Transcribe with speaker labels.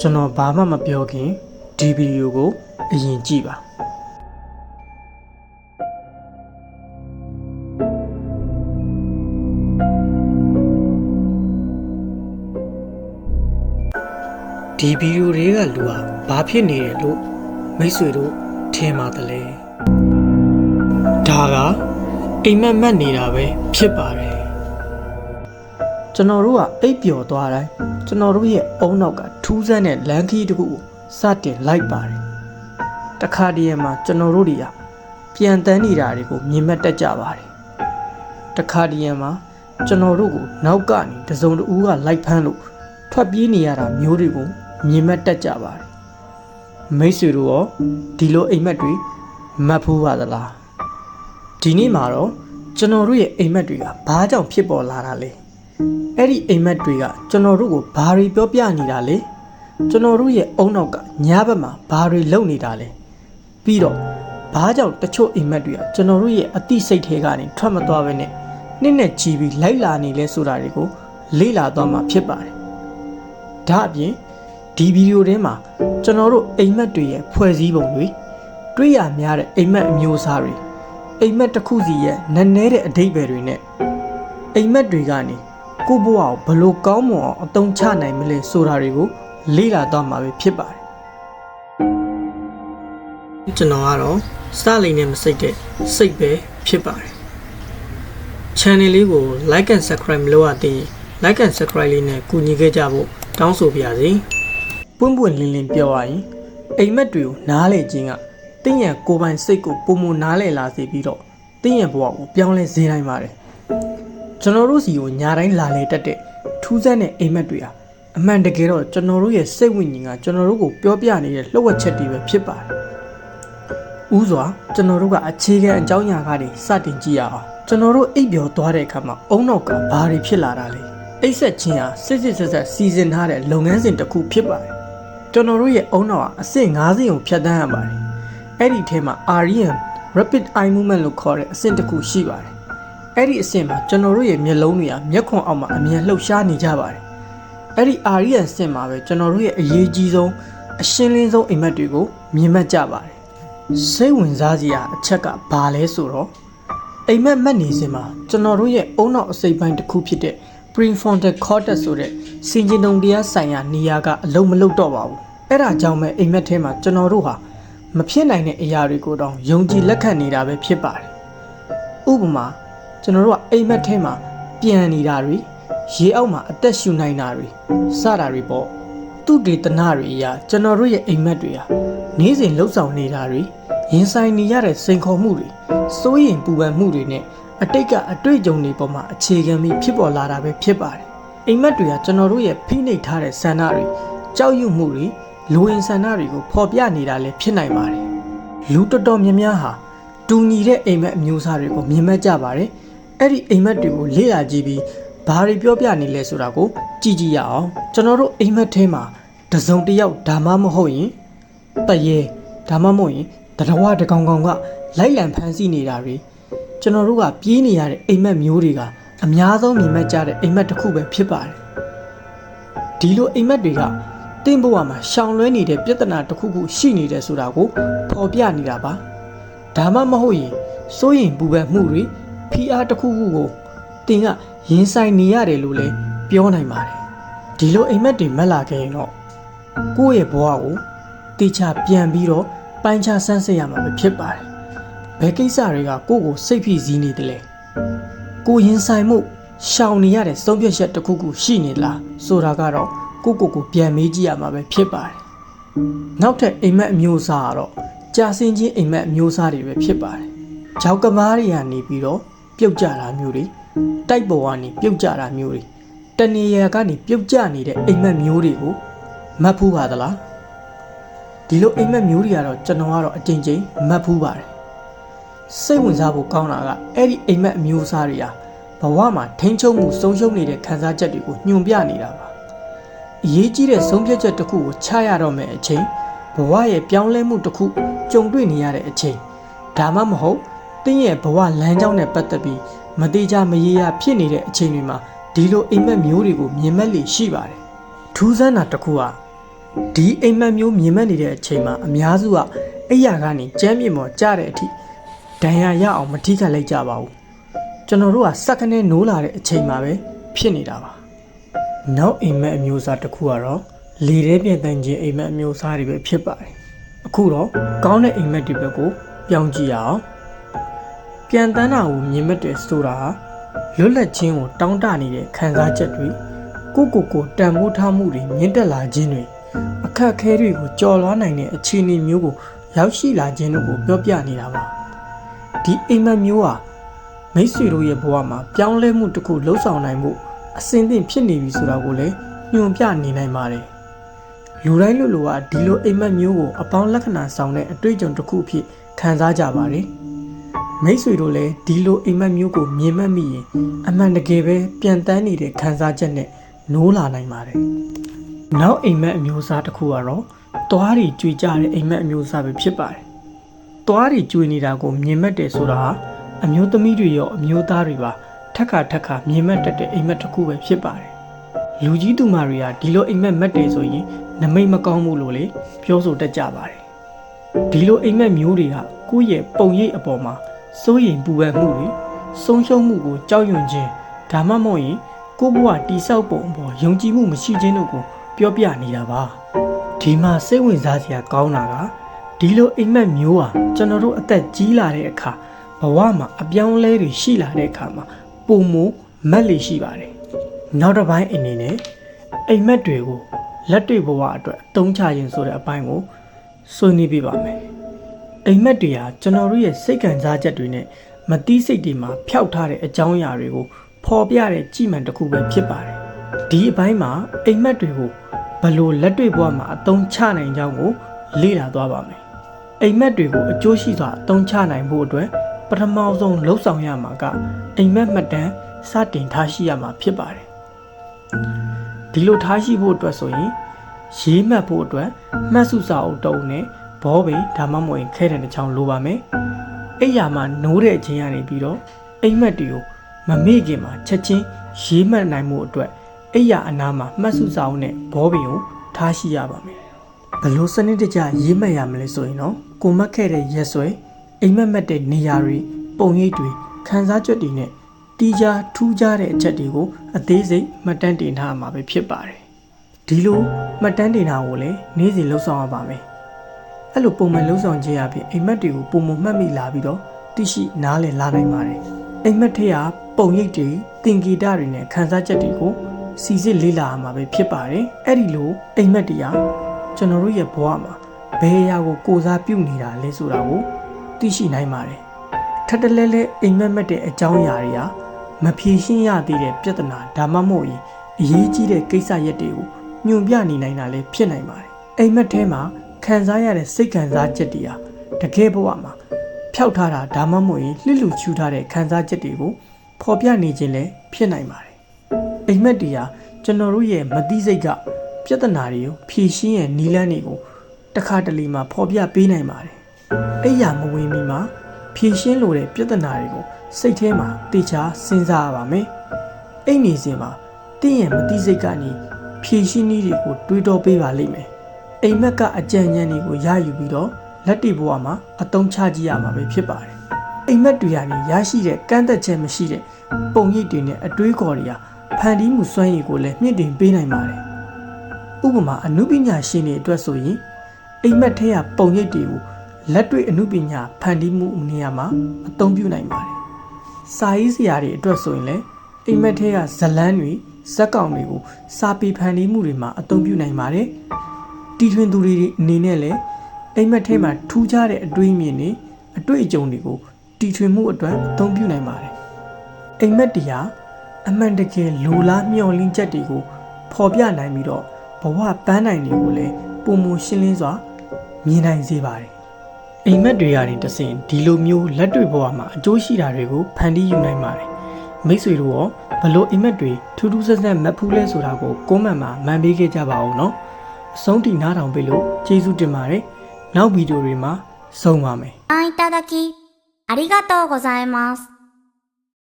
Speaker 1: ကျွန်တော်ဘာမှမပြောခင်ဒီဗီဒီယိုကိုအရင်ကြည့်ပါဒီဗီဒီယိုတွေကလူဟာဘာဖြစ်နေတယ်လို့မိတ်ဆွေတို့ထင်ပါတယ်လေဒါကအိမ်မက်မက်နေတာပဲဖြစ်ပါတယ် ကျွန်တော်တို့ကအိပ်ပျော်သွားတိုင်းကျွန်တော်တို့ရဲ့အုံနောက်ကထူးဆန်းတဲ့လမ်းခီးတစ်ခုကိုစတင်လိုက်ပါတယ်တခါတည်းမှာကျွန်တော်တို့တွေကပြန်တန်းနေတာတွေကိုမြင်မှတ်တတ်ကြပါတယ်တခါတည်းမှာကျွန်တော်တို့ကိုနောက်ကနေတစုံတဦးကလိုက်ဖမ်းလို့ထွက်ပြေးနေရတာမျိုးတွေကိုမြင်မှတ်တတ်ကြပါတယ်မိတ်ဆွေတို့ရောဒီလိုအိမ်မက်တွေမတ်ဖို့ပါသလားဒီနေ့မှာတော့ကျွန်တော်တို့ရဲ့အိမ်မက်တွေကဘာကြောင့်ဖြစ်ပေါ်လာတာလဲ အဲ့ဒီအိမ်မက်တွေကကျွန်တော်တို့ကိုဘာတွေပြောပြနေတာလဲကျွန်တော်တို့ရဲ့အုံနောက်ကညဘက်မှာဘာတွေလုပ်နေတာလဲပြီးတော့ဘာကြောင့်တချို့အိမ်မက်တွေကကျွန်တော်တို့ရဲ့အသိစိတ်ထဲကနေထွက်မသွားဘဲနဲ့နှစ်နဲ့ချီပြီးလိုက်လာနေလဲဆိုတာတွေကိုလေ့လာသွားမှာဖြစ်ပါတယ်ဒါအပြင်ဒီဗီဒီယိုထဲမှာကျွန်တော်တို့အိမ်မက်တွေရဲ့ဖွဲ့စည်းပုံတွေတွေ့ရများတဲ့အိမ်မက်အမျိုးအစားတွေအိမ်မက်တစ်ခုစီရဲ့နက်နဲတဲ့အဓိပ္ပာယ်တွေနဲ့အိမ်မက်တွေကနေ ကိုယ့်ဘဝကိုဘယ်လို့ကောင်းမွန်အောင်အသုံးချနိုင်မလဲဆိုတာတွေကိုလေ့လာသွားမှာပဲဖြစ်ပါတယ်ကျွန်တော်ကတော့စလိန်နဲ့မစိတ်တဲ့စိတ်ပဲဖြစ်ပါတယ် channel လေးကို like and subscribe မလုပ်ရသေးရင် like and subscribe လေးနဲ့ကူညီခဲ့ကြဖို့တောင်းဆိုပါရစေပွင့်ပွင့်လင်းလင်းပြောရရင်အိမ်မက်တွေကိုနားလေခြင်းကတင်းရန်ကိုယ်ပိုင်စိတ်ကိုပုံမနားလေလာစေပြီးတော့တင်းရန်ဘဝကိုပြောင်းလဲစေနိုင်ပါတယ် ကျွန်တော်တို့စီကိုညာတိုင်းလာလေတက်တဲ့ထူးဆန်းတဲ့အိမ်မက်တွေဟာအမှန်တကယ်တော့ကျွန်တော်တို့ရဲ့စိတ်ဝိညာဉ်ကကျွန်တော်တို့ကိုပြောပြနေတဲ့လှုပ်ဝက်ချက်တွေပဲဖြစ်ပါတယ်ဥစွာကျွန်တော်တို့ကအခြေခံအကြောင်းအရာကနေစတင်ကြည့်ရအောင်ကျွန်တော်တို့အိပ်ပျော်သွားတဲ့အခါမှာအုံနောက်ကဘာတွေဖြစ်လာတာလဲအိပ်ဆက်ခြင်းဟာစစ်စစ်ဆက်ဆက်စီစဉ်ထားတဲ့လုပ်ငန်းစဉ်တစ်ခုဖြစ်ပါတယ်ကျွန်တော်တို့ရဲ့အုံနောက်ဟာအဆင့်၅ဆင့်ကိုဖြတ်တန်းရပါတယ်အဲ့ဒီထဲမှာ REM Rapid Eye Movement လို့ခေါ်တဲ့အဆင့်တစ်ခုရှိပါတယ် အဲ့ဒီအဆင့်မှာကျွန်တော်တို့ရဲ့မျက်လုံးတွေကမျက်ခွန်အောက်မှာအမြင်လှုပ်ရှားနေကြပါတယ်အဲ့ဒီ REM အဆင့်မှာပဲကျွန်တော်တို့ရဲ့အရေးကြီးဆုံးအရှင်းလင်းဆုံးအိမ်မက်တွေကိုမြင်မှတ်ကြပါတယ်စိတ်ဝင်စားစရာအချက်ကဘာလဲဆိုတော့အိမ်မက်မက်နေစင်မှာကျွန်တော်တို့ရဲ့အုံနောက်အစိပ်ပိုင်းတစ်ခုဖြစ်တဲ့ prefrontal cortex ဆိုတဲ့စင်ကျင်တုံတရားဆိုင်ရာနေရာကအလုံးမလုံးတော့ပါဘူးအဲ့ဒါကြောင့်ပဲအိမ်မက်ထဲမှာကျွန်တော်တို့ဟာမဖြစ်နိုင်တဲ့အရာတွေကိုတောင်ယုံကြည်လက်ခံနေတာပဲဖြစ်ပါတယ်ဥပမာ ကျွန်တော်တို့ကအိမ်မက်ထဲမှာပြန်နေတာတွေရေအောက်မှာအသက်ရှူနိုင်တာတွေစတာတွေပေါ့သူတေသနာတွေအရာကျွန်တော်တို့ရဲ့အိမ်မက်တွေဟာနေ့စဉ်လှုပ်ဆောင်နေတာတွေရင်ဆိုင်နေရတဲ့စိန်ခေါ်မှုတွေစိုးရိမ်ပူပန်မှုတွေနဲ့အတိတ်ကအတွေ့အကြုံတွေပေါ်မှာအခြေခံပြီးဖြစ်ပေါ်လာတာပဲဖြစ်ပါတယ်။အိမ်မက်တွေကကျွန်တော်တို့ရဲ့ဖိနှိပ်ထားတဲ့ဆန္ဒတွေကြောက်ရွံ့မှုတွေလူဝင်ဆန္ဒတွေကိုဖော်ပြနေတာလည်းဖြစ်နိုင်ပါတယ်။လူတော်တော်များများဟာတူညီတဲ့အိမ်မက်အမျိုးအစားတွေကိုမြင်မှတ်ကြပါတယ်။ အဲ့ဒီအိမ်မက်တွေကိုလေ့လာကြည့်ပြီးဘာတွေပြောပြနေလဲဆိုတာကိုကြည့်ကြည့်ရအောင်။ကျွန်တော်တို့အိမ်မက်ထဲမှာတစုံတစ်ယောက်ဒါမှမဟုတ်ရင်တရေဒါမှမဟုတ်ရင်တရဝတကောင်ကောင်ကလိုက်လံဖမ်းဆီးနေတာတွေကျွန်တော်တို့ကပြေးနေရတဲ့အိမ်မက်မျိုးတွေကအများဆုံးမြင်မှတ်ကြတဲ့အိမ်မက်တစ်ခုပဲဖြစ်ပါတယ်ဒီလိုအိမ်မက်တွေကတင့်ဘဝမှာရှောင်လွှဲနေတဲ့ပြဿနာတစ်ခုခုရှိနေတယ်ဆိုတာကိုဖော်ပြနေတာပါဒါမှမဟုတ်ရင်စိုးရင်ပူပန်မှုတွေ ဖိအားတစ်ခုခုကိုတင်ကရင်ဆိုင်နေရတယ်လို့လည်းပြောနိုင်ပါတယ်ဒီလိုအိမ်မက်တွေမက်လာခဲ့ရင်တော့ကိုယ့်ရဲ့ဘဝကိုတေချာပြန်ပြီးတော့ပိုင်းခြားဆန်းစစ်ရမှာပဲဖြစ်ပါတယ်။ဘယ်ကိစ္စတွေကကိုယ့်ကိုစိတ်ဖိစီးနေတယ်လဲ။ကိုရင်ဆိုင်မှုရှောင်နေရတဲ့ဆုံးဖြတ်ချက်တစ်ခုခုရှိနေလားဆိုတာကတော့ကိုယ့်ကိုယ်ကိုပြန်မေးကြည့်ရမှာပဲဖြစ်ပါတယ်။နောက်ထပ်အိမ်မက်အမျိုးအစားကတော့ကြာစင်ချင်းအိမ်မက်အမျိုးအစားတွေပဲဖြစ်ပါတယ်။ဂျောက်ကမားတွေကနေပြီးတော့ ပြုတ်ကြတာမျိုးတွေတိုက်ပေါ်ကနေပြုတ်ကြတာမျိုးတွေတနေရာကနေပြုတ်ကြနေတဲ့အိမ်မက်မျိုးတွေကိုမတ်ဖူးပါသလား။ဒီလိုအိမ်မက်မျိုးတွေကတော့ကျွန်တော်ကတော့အကြိမ်ကြိမ်မတ်ဖူးပါတယ်စိတ်ဝင်စားဖို့ကောင်းတာကအဲ့ဒီအိမ်မက်အမျိုးအစားတွေဟာဘဝမှာထိန်းချုပ်မှုဆုံးရှုံးနေတဲ့ခံစားချက်တွေကိုညွှန်ပြနေတာပါအရေးကြီးတဲ့ဆုံးဖြတ်ချက်တစ်ခုကိုချရတော့မယ့်အချိန်ဘဝရဲ့ပြောင်းလဲမှုတစ်ခုကြုံတွေ့နေရတဲ့အချိန်ဒါမှမဟုတ် တင်းရဲ့ဘဝလမ်းကြောင်းနဲ့ပတ်သက်ပြီးမတိကြမရေရာဖြစ်နေတဲ့အချိန်တွေမှာဒီလိုအိမ်မက်မျိုးတွေကိုမြင်မဲ့လေရှိပါတယ်ထူးဆန်းတာတစ်ခုကဒီအိမ်မက်မျိုးမြင်မက်နေတဲ့အချိန်မှာအများစုကအိယာကနေကြမ်းမြင့်မော်ကြတဲ့အထိဒဏ်ရာရအောင်မထိခိုက်လိုက်ကြပါဘူးကျွန်တော်တို့ကစက္ကနဲ့နိုးလာတဲ့အချိန်မှာပဲဖြစ်နေတာပါနောက်အိမ်မက်အမျိုးအစားတစ်ခုကတော့လေထဲပြည့်တန်ခြင်းအိမ်မက်အမျိုးအစားတွေပဲဖြစ်ပါတယ်အခုတော့ကောင်းတဲ့အိမ်မက်တွေဘက်ကိုပြောင်းကြည့်ရအောင် ပြန်တန်းတာကိုမြင်မက်တယ်ဆိုတာဟာလွတ်လပ်ခြင်းကိုတောင်းတနေတဲ့ခံစားချက်တွေကိုကိုကိုကိုတန်ဖိုးထားမှုတွေမြင့်တက်လာခြင်းတွေအခက်အခဲတွေကိုကြော်လွှားနိုင်တဲ့အခြေအနေမျိုးကိုရောက်ရှိလာခြင်းတို့ကိုပြောပြနေတာပါဒီအိမ်မက်မျိုးဟာမိတ်ဆွေတို့ရဲ့ဘဝမှာပြောင်းလဲမှုတစ်ခုလှုပ်ဆောင်နိုင်မှုအစင်းသင့်ဖြစ်နေပြီဆိုတာကိုလည်းညွှန်ပြနေနိုင်ပါတယ်လူတိုင်းလူလူကဒီလိုအိမ်မက်မျိုးကိုအပေါင်းလက္ခဏာဆောင်တဲ့အတွေ့အကြုံတစ်ခုအဖြစ်ခံစားကြပါတယ် မိတ်ဆွေတို့လည်းဒီလိုအိမ်မက်မျိုးကိုမြင်မှတ်မိရင်အမှန်တကယ်ပဲပြန်တန်းနေတဲ့ခံစားချက်နဲ့နိုးလာနိုင်ပါတယ်နောက်အိမ်မက်အမျိုးအစားတစ်ခုကတော့သွားတွေကြွေကြတဲ့အိမ်မက်အမျိုးအစားပဲဖြစ်ပါတယ်။သွားတွေကြွေနေတာကိုမြင်မက်တယ်ဆိုတာဟာအမျိုးသမီးတွေရောအမျိုးသားတွေပါထက်ခါထက်ခါမြင်မက်တတ်တဲ့အိမ်မက်တစ်ခုပဲဖြစ်ပါတယ်။လူကြီးသူမတွေကဒီလိုအိမ်မက်မက်တယ်ဆိုရင်နမိတ်မကောင်းဘူးလို့လေပြောဆိုတတ်ကြပါတယ်။ဒီလိုအိမ်မက်မျိုးတွေကကိုယ့်ရဲ့ပုံရိပ်အပေါ်မှာ စိုးရိမ်ပူပန်မှုတွေဆုံးရှုံးမှုကိုကြောက်ရွံ့ခြင်းဒါမှမဟုတ်ရင်ကိုယ့်ဘဝတိဆောက်ပုံအပေါ်ယုံကြည်မှုမရှိခြင်းတို့ကိုပြောပြနေတာပါဒီမှာစိတ်ဝင်စားစရာကောင်းတာကဒီလိုအိမ်မက်မျိုးဟာကျွန်တော်တို့အသက်ကြီးလာတဲ့အခါဘဝမှာအပြောင်းအလဲတွေရှိလာတဲ့အခါမှာပုံမမက်လေရှိပါတယ်နောက်တစ်ပိုင်းအနေနဲ့အိမ်မက်တွေကိုလက်တွေ့ဘဝအတွက်အသုံးချခြင်းဆိုတဲ့အပိုင်းကိုဆွေးနွေးပြပါမယ် အိမ်မက်တွေဟာကျွန်တော်တို့ရဲ့စိတ်ခံစားချက်တွေနဲ့မတိစိတ်တွေမှာဖျောက်ထားတဲ့အကြောင်းအရာတွေကိုဖော်ပြတဲ့ကြည်မှန်တစ်ခုပဲဖြစ်ပါတယ်ဒီအပိုင်းမှာအိမ်မက်တွေကိုဘယ်လို့လက်တွေ့ဘဝမှာအသုံးချနိုင်ကြောင်းကို လေ့လာသွားပါမယ်။အိမ်မက်တွေကိုအကျိုးရှိစွာအသုံးချနိုင်ဖို့အတွက်ပထမဆုံးလှုပ်ဆောင်ရမှာကအိမ်မက်မှတ်တမ်းစတင်ထားရှိရမှာဖြစ်ပါတယ်။ဒီလိုထားရှိဖို့အတွက်ဆိုရင်ရေးမှတ်ဖို့အတွက်မှတ်စုစာအုပ်တုံးနဲ့ ဘောပင်ဒါမှမဟုတ်ရင်ခဲတဲ့တစ်ချောင်းလိုပါမယ်။အိယာမှာနိုးတဲ့အချိန်ကနေပြီးတော့အိမ်မက်တွေကိုမမေ့ခင်မှာချက်ချင်းရေးမှတ်နိုင်မှုအတွက်အိယာအနားမှာမှတ်စုစာအုပ်နဲ့ဘောပင်ကိုထားရှိရပါမယ်။ဘယ်လို့စနစ်တကျရေးမှတ်ရမလဲဆိုရင်တော့ကိုမတ်ခဲ့တဲ့ရက်ဆွဲအိမ်မက်မက်တဲ့နေရာတွေပုံရိပ်တွေခန်းစားချက်တွေနဲ့တီးခြားထူးခြားတဲ့အချက်တွေကိုအသေးစိတ်မှတ်တမ်းတင်ထားမှာပဲဖြစ်ပါတယ်။ဒီလိုမှတ်တမ်းတင်တာကိုလည်းနေ့စဉ်လှုပ်ဆောင်ရပါမယ်။ အဲ့လိုပုံမှန်လှုပ်ဆောင်ခြင်းအပြင်အိမ်မက်တွေကိုပုံမှန်မှတ်မိလာပြီးတော့သိရှိနားလည်လာနိုင်ပါတယ်။အိမ်မက်ထက်ဟာပုံရိပ်တွေတင်ဂီတတွေနဲ့ခန်းစားချက်တွေကိုစီစစ်လေးလာရမှာပဲဖြစ်ပါတယ်။အဲ့ဒီလိုအိမ်မက်တရားကျွန်တော်တို့ရဲ့ဘဝမှာဘယ်အရာကိုကိုစားပြုနေတာလဲဆိုတာကိုသိရှိနိုင်ပါတယ်။ထပ်တလဲလဲအိမ်မက်မက်တဲ့အကြောင်းအရာတွေဟာမဖြေရှင်းရသေးတဲ့ပြဿနာဒါမှမဟုတ်ရင်အရေးကြီးတဲ့ကိစ္စရက်တွေကိုညွန်ပြနေနိုင်တာလည်းဖြစ်နိုင်ပါတယ်။အိမ်မက်ထဲမှာ ခံစားရတဲ့စိတ်ခံစားချက်တွေဟာတကယ်ဘဝမှာဖျောက်ထားတာဒါမှမဟုတ်ရင်လှစ်လူချူထားတဲ့ခံစားချက်တွေကိုဖော်ပြနေခြင်းလည်းဖြစ်နိုင်ပါတယ်။အိမ်မက်တွေကကျွန်တော်တို့ရဲ့မသိစိတ်ကပြဿနာတွေကိုဖြေရှင်းရဲ့နီလန်းတွေကိုတစ်ခါတလေမှာဖော်ပြပေးနိုင်ပါတယ်။အဲ့ရမဝင်မီမှာဖြေရှင်းလိုတဲ့ပြဿနာတွေကိုစိတ်ထဲမှာတေချာစဉ်းစားရပါမယ်။အိမ်နေစဉ်မှာတင့်ရဲ့မသိစိတ်ကနေဖြေရှင်းနည်းတွေကိုတွေးတောပေးပါလိမ့်မယ်။ အိမ်မက်ကအကြံဉာဏ်တွေကိုရယူပြီးတော့လက်တွေ့ဘဝမှာအသုံးချကြည့်ရမှာပဲဖြစ်ပါတယ်။အိမ်မက်တွေကနေရရှိတဲ့ကန့်သက်ချက်မရှိတဲ့ပုံရိပ်တွေနဲ့အတွေးခေါ်တွေဟာဖန်တီးမှုစွမ်းရည်ကိုလည်းမြင့်တင်ပေးနိုင်ပါတယ်။ဥပမာအနုပညာရှင်တွေအတွက်ဆိုရင်အိမ်မက်ထဲကပုံရိပ်တွေကိုလက်တွေ့အနုပညာဖန်တီးမှုနေရာမှာအသုံးပြုနိုင်ပါတယ်။စာရေးဆရာတွေအတွက်ဆိုရင်လည်းအိမ်မက်ထဲကဇလန်းတွေဇက်ကောင်တွေကိုစာပေဖန်တီးမှုတွေမှာအသုံးပြုနိုင်ပါတယ်။ တီထွင်သူတွေအနေနဲ့လည်းအိမ်မက်ထဲမှာထူးခြားတဲ့အတွေးအမြင်တွေအတွေ့အကြုံတွေကိုတီထွင်မှုအတွက်အသုံးပြုနိုင်ပါတယ်။အိမ်မက်တရားအမှန်တကယ်လိုလားမျှော်လင့်ချက်တွေကိုဖော်ပြနိုင်ပြီးတော့ဘဝပန်းနိုင်တွေကိုလည်းပုံမရှင်းလင်းစွာမြင်နိုင်စေပါတယ်။အိမ်မက်တွေကနေတဆင်ဒီလိုမျိုးလက်တွေ့ဘဝမှာအကျိုးရှိတာတွေကိုဖန်တီးယူနိုင်ပါတယ်။မိတ်ဆွေတို့ရောဘလို့အိမ်မက်တွေထူးထူးဆန်းဆန်းမက်ဖူးလဲဆိုတာကိုကွန်မန့်မှာမှန်ပေးခဲ့ကြပါအောင်နော်။ အဆုံးထိနားထောင်ပေးလို့ကျေးဇူးတင်ပါတယ်။နောက်ဗီဒီယိုတွေမှာဆုံပါမယ်။
Speaker 2: あいただき、ありがとうございます。